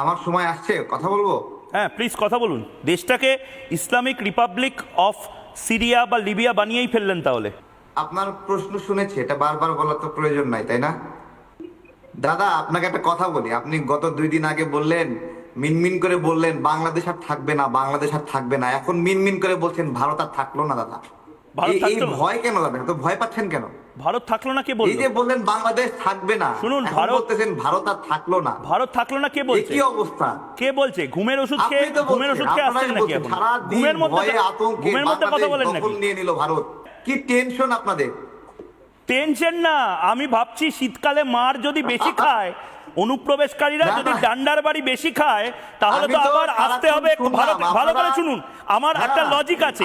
আমার সময় আসছে কথা বলব? হ্যাঁ প্লিজ কথা বলুন। দেশটাকে ইসলামিক রিপাবলিক অফ সিরিয়া বা লিবিয়া বানিয়েই ফেললেন তাহলে। আপনার প্রশ্ন শুনেছি এটা বারবার বলার তো প্রয়োজন নাই তাই না? দাদা আপনাকে একটা কথা বলি আপনি গত দুই দিন আগে বললেন মিনমিন করে বললেন বাংলাদেশ আর থাকবে না বাংলাদেশ আর থাকবে না এখন মিনমিন করে বলছেন ভারত আর থাকল না দাদা। এই- এই থাকল না? ভয় কেন দাদা তো ভয় পাচ্ছেন কেন? ভারত থাকল না কে এই যে বললেন বাংলাদেশ থাকবে না। শুনুন, ভারত- বলতেছেন ভারত আর থাকল না। ভারত থাকল না কে বলছে? কি অবস্থা। কে বলছে? ঘুমের ওষুধ খেয়ে তো ঘুমের ওষুধ খেয়ে আসছেন নাকি ঘুমের মধ্যে ঘুমের মধ্যে কথা বলেন নাকি? নিয়ে নিল ভারত। কি টেনশন আপনাদের? টেনশন না আমি ভাবছি শীতকালে মার যদি বেশি খায় অনুপ্রবেশকারীরা যদি ডান্ডার বাড়ি বেশি খায় তাহলে তো আবার আসতে হবে ভালো ভালো করে শুনুন আমার একটা লজিক আছে।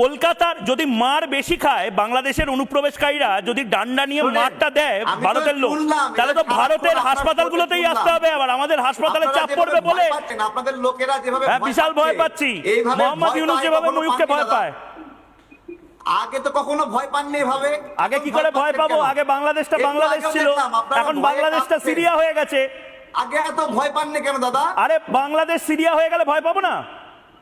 কলকাতার যদি মার বেশি খায় বাংলাদেশের অনুপ্রবেশকারীরা যদি ডান্ডা নিয়ে মারটা দেয় ভারতের লোক তাহলে তো ভারতের হাসপাতালগুলোতেই আসতে হবে আবার আমাদের হাসপাতালে চাপ পড়বে বলে। হ্যাঁ বিশাল ভয় পাচ্ছি মোহাম্মদ ইউনুস যেভাবে ময়ূরকে ভয় পায়। আগে তো কখনো ভয় পাননি এভাবে। আগে কি করে ভয় পাবো? আগে বাংলাদেশটা বাংলাদেশ ছিল। এখন বাংলাদেশটা সিরিয়া হয়ে গেছে। আগে এত ভয় পাননি কেন দাদা? আরে বাংলাদেশ সিরিয়া হয়ে গেলে ভয় পাবো না?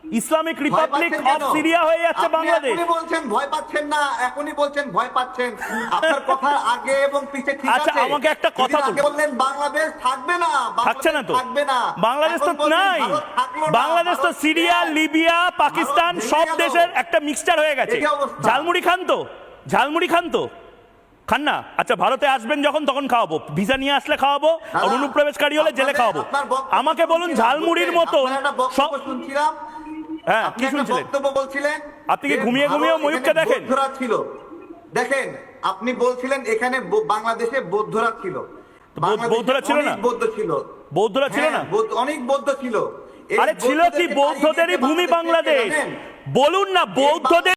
ইসলামিক রিপাবলিক অফ সিরিয়া হয়ে যাচ্ছে বাংলাদেশ। এখনই বলছেন ভয় পাচ্ছেন না এখনই বলছেন ভয় পাচ্ছেন। আপনার কথা আগে এবং পিছে ঠিক আছে। আচ্ছা, আমাকে একটা কথা বলুন। বললেন বাংলাদেশ থাকবে না থাকছে না তো। থাকবে না। বাংলাদেশ তো নাই। বাংলাদেশ তো সিরিয়া লিবিয়া পাকিস্তান সব দেশের একটা মিক্সচার হয়ে গেছে। ঝালমুড়ি খান তো। ঝালমুড়ি খান তো। খান না? আচ্ছা ভারতে আসবেন যখন তখন খাওয়াবো। ভিসা নিয়ে আসলে খাওয়াবো আর অনুপ্রবেশকারী হলে জেলে খাওয়াবো। আমাকে বলুন ঝালমুড়ির? মতন শুনছিলাম হ্যাঁ আপনি কি শুনছিলেন? বক্তব্য বলছিলেন আপনি কি ঘুমিয়ে ঘুমিয়ে ময়ূরকে দেখেন? ছিল। দেখেন আপনি বলছিলেন এখানে বাংলাদেশে বৌদ্ধরা ছিল। বৌদ্ধরা ছিল না? বৌদ্ধ ছিল। বৌদ্ধরা ছিল হ্যাঁ, না? বৌদ্ধ- অনেক বৌদ্ধ ছিল। আরে ছিল কি বৌদ্ধদেরই ভূমি বাংলাদেশ? বলুন না বৌদ্ধদের